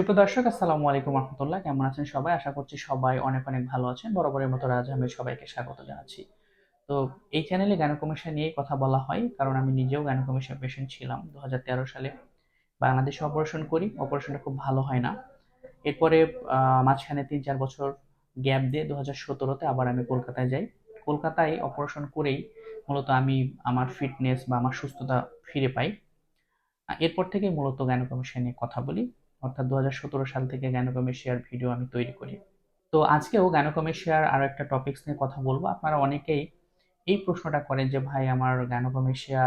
সুপ্রিয় দর্শক, আসসালামু আলাইকুম রহমতুল্লাহ। কেমন আছেন সবাই? আশা করছি সবাই অনেক অনেক ভালো আছেন। বরাবরের মতো রাজ আমি সবাইকে স্বাগত জানাচ্ছি। তো এই চ্যানেলে গ্যানোকমিশন নিয়ে কথা বলা হয়, কারণ আমি নিজেও গ্যানোকমিশন পেশেন্ট ছিলাম দু হাজার তেরো সালে। বাংলাদেশে অপারেশন করি অপারেশনটা খুব ভালো হয় না। এরপরে মাঝখানে তিন চার বছর গ্যাপ দিয়ে দু হাজার সতেরোতে আবার আমি কলকাতায় যাই। কলকাতায় অপারেশন করেই মূলত আমি আমার ফিটনেস বা আমার সুস্থতা ফিরে পাই। এরপর থেকে মূলত গ্যানোকমিশন নিয়ে কথা বলি। অর্থাৎ দু হাজার সতেরো সাল থেকে গ্যানোকমেশিয়ার ভিডিও আমি তৈরি করি। তো আজকেও গ্যানোকমেশিয়ার আরও একটা টপিকস নিয়ে কথা বলব। আপনারা অনেকেই এই প্রশ্নটা করেন যে, ভাই, আমার গ্যানোকমেশিয়া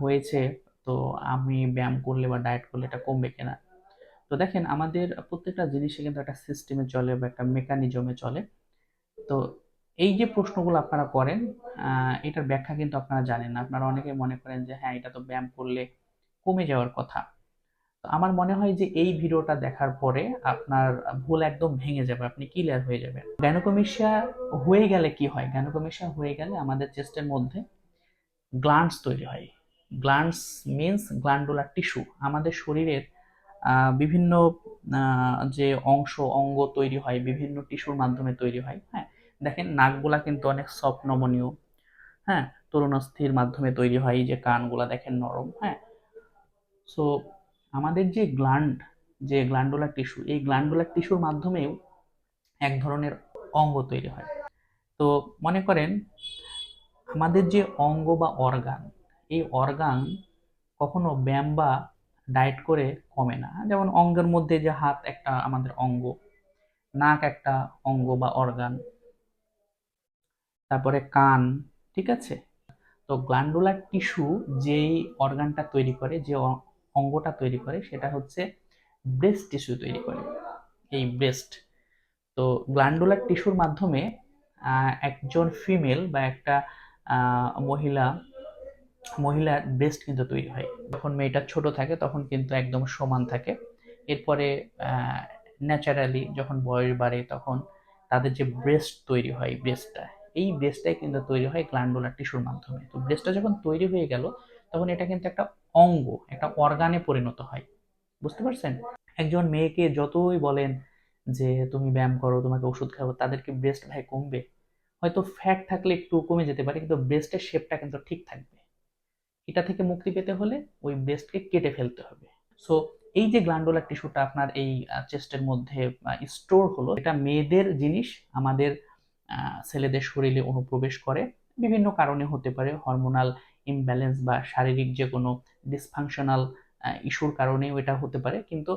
হয়েছে, তো আমি ব্যায়াম করলে বা ডায়েট করলে এটা কমবে কিনা? তো দেখেন, আমাদের প্রত্যেকটা জিনিসে কিন্তু একটা সিস্টেমে চলে বা একটা মেকানিজমে চলে। তো এই যে প্রশ্নগুলো আপনারা করেন এটার ব্যাখ্যা কিন্তু আপনারা জানেন না। আপনারা অনেকে মনে করেন যে হ্যাঁ এটা তো ব্যায়াম করলে কমে যাওয়ার কথা। আমার মনে হয় যে এই ভিডিওটা দেখার পরে আপনার ভুল একদম ভেঙে যাবে, আপনি ক্লিয়ার হয়ে যাবেন। গ্যানোকমিশিয়া হয়ে গেলে কি হয়? গ্যানোকমিশিয়া হয়ে গেলে আমাদের চেস্টের মধ্যে গ্ল্যান্ডস তৈরি হয়। গ্ল্যান্ডস মিন্স গ্ল্যান্ডুলার টিস্যু আমাদের শরীরের বিভিন্ন যে অংশ, অঙ্গ তৈরি হয়, বিভিন্ন টিস্যুর মাধ্যমে তৈরি হয় হ্যাঁ? দেখেন নাকগুলা কিন্তু অনেক সফট নমনীয় হ্যাঁ? তরুণস্থির মাধ্যমে তৈরি হয় যে কানগুলা দেখেন নরম হ্যাঁ? সো আমাদের যে গ্ল্যান্ড যে গ্ল্যান্ডুলার টিস্যু এই গ্ল্যান্ডুলার টিস্যুর মাধ্যমেও এক ধরনের অঙ্গ তৈরি হয়। তো মনে করেন, আমাদের যে অঙ্গ বা অর্গান এই অর্গান কখনো ব্যায়াম বা ডায়েট করে কমে না। যেমন অঙ্গের মধ্যে যে হাত একটা আমাদের অঙ্গ, নাক একটা অঙ্গ বা অর্গান তারপরে কান, ঠিক আছে? তো গ্ল্যান্ডুলার টিস্যু যেই অর্গানটা তৈরি করে, যে অঙ্গটা তৈরি করে, সেটা হচ্ছে ব্রেস্ট টিস্যু তৈরি করে। এই ব্রেস্ট তো গ্ল্যান্ডুলার টিস্যুর মাধ্যমে একজন ফিমেল বা একটা মহিলা, মহিলার ব্রেস্ট কিন্তু তৈরি হয়। যখন মেয়েটা ছোট থাকে, তখন কিন্তু একদম সমান থাকে। এরপরে ন্যাচারালি যখন বয়স বাড়ে, তখন তাদের যে ব্রেস্ট তৈরি হয় ব্রেস্টটা এই ব্রেস্টটাই কিন্তু তৈরি হয় গ্ল্যান্ডুলার টিস্যুর মাধ্যমে। তো ব্রেস্টটা যখন তৈরি হয়ে গেল, তখন এটা কিন্তু একটা অঙ্গ, একটা অর্গানে পরিণত হয়। বুঝতে পারছেন? একজন মেয়েকে যতই বলেন যে, তুমি ব্যায়াম করো, তোমাকে ওষুধ খাব তাদেরকে ব্রেস্ট ভাই কমবে। হয়তো ফ্যাট থাকলে একটু কমে যেতে পারে, কিন্তু ব্রেস্টের শেপটা কিন্তু ঠিক থাকবে। এটা থেকে মুক্তি পেতে হলে ওই ব্রেস্টকে কেটে ফেলতে হবে। সো এই যে গ্ল্যান্ডুলার টিস্যুটা আপনার এই চেস্টের মধ্যে স্টোর হলো, এটা মেয়েদের জিনিস, আমাদের ছেলেদের শরীরে অনুপ্রবেশ করে। বিভিন্ন কারণে হতে পারে হরমোনাল ইমব্যালেন্স বা শারীরিক যে কোনো ডিসফাংশনাল ইস্যুর কারণেও এটা হতে পারে। কিন্তু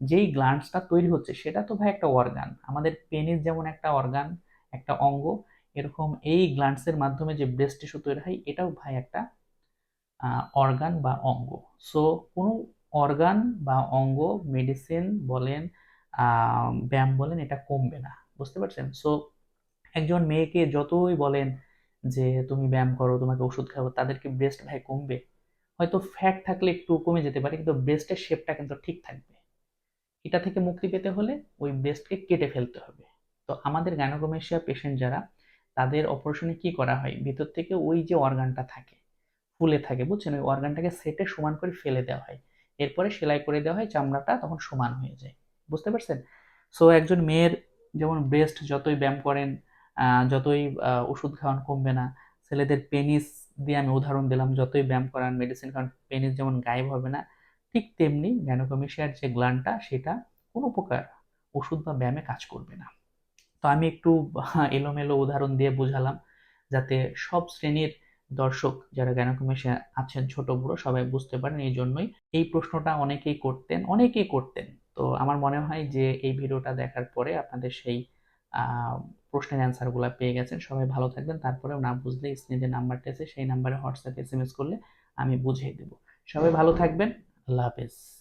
যেই গ্ল্যান্ডসটা তৈরি হচ্ছে, সেটা তো ভাই একটা অর্গান আমাদের পেনিস যেমন একটা অর্গান একটা অঙ্গ, এরকম এই গ্ল্যান্ডসের মাধ্যমে যে ব্রেস্ট টিস্যু তৈরি হয়, এটাও ভাই একটা অর্গান বা অঙ্গ। সো কোনো অর্গান বা অঙ্গ মেডিসিন বলেন ব্যায়াম বলেন, এটা কমবে না। বুঝতে পারছেন? সো একজন মেয়েকে যতই বলেন যে তুমি ব্যায়াম করো, তোমাকে ওষুধ খাব তাদেরকে ব্রেস্ট ভাই কমবে। হয়তো ফ্যাট থাকলে একটু কমে যেতে পারে, কিন্তু ব্রেস্টের শেপটা কিন্তু ঠিক থাকবে। এটা থেকে মুক্তি পেতে হলে ওই ব্রেস্টকে কেটে ফেলতে হবে। তো আমাদের গ্যানোকমেশিয়া পেশেন্ট যারা, তাদের অপারেশনে কি করা হয়? ভিতর থেকে ওই যে অর্গানটা থাকে, ফুলে থাকে, বুঝছেন? ওই অর্গানটাকে সেটে সমান করে ফেলে দেওয়া হয়। এরপরে সেলাই করে দেওয়া হয়, চামড়াটা তখন সমান হয়ে যায়। বুঝতে পারছেন? সো একজন মেয়ের যেমন ব্রেস্ট যতই ব্যায়াম করেন যতই ওষুধ খাওয়ান কমবে না। ছেলেদের পেনিস দিয়ে আমি উদাহরণ দিলাম, যতই ব্যায়াম করান মেডিসিন খাওয়ান পেনিস যেমন গায়েব হবে না, ঠিক তেমনি গ্যানোকমিশিয়ার যে গ্লানটা সেটা কোনো প্রকার ওষুধ বা ব্যায়ামে কাজ করবে না। তো আমি একটু এলোমেলো উদাহরণ দিয়ে বোঝালাম, যাতে সব শ্রেণির দর্শক যারা গ্যানোকমেশিয়া আছেন, ছোট, বড়, সবাই বুঝতে পারেন, এই জন্যই এই প্রশ্নটা অনেকেই করতেন অনেকেই করতেন। তো আমার মনে হয় যে এই ভিডিওটা দেখার পরে আপনাদের সেই প্রশ্নের অ্যান্সারগুলো পেয়ে গেছেন। সবাই ভালো থাকবেন। তারপরেও না বুঝলে স্ক্রিনে যে নাম্বারটা আছে, সেই নাম্বারে হোয়াটসঅ্যাপ এস এস করলে আমি বুঝিয়ে দেবো। সবাই ভালো থাকবেন। আল্লাহ হাফেজ।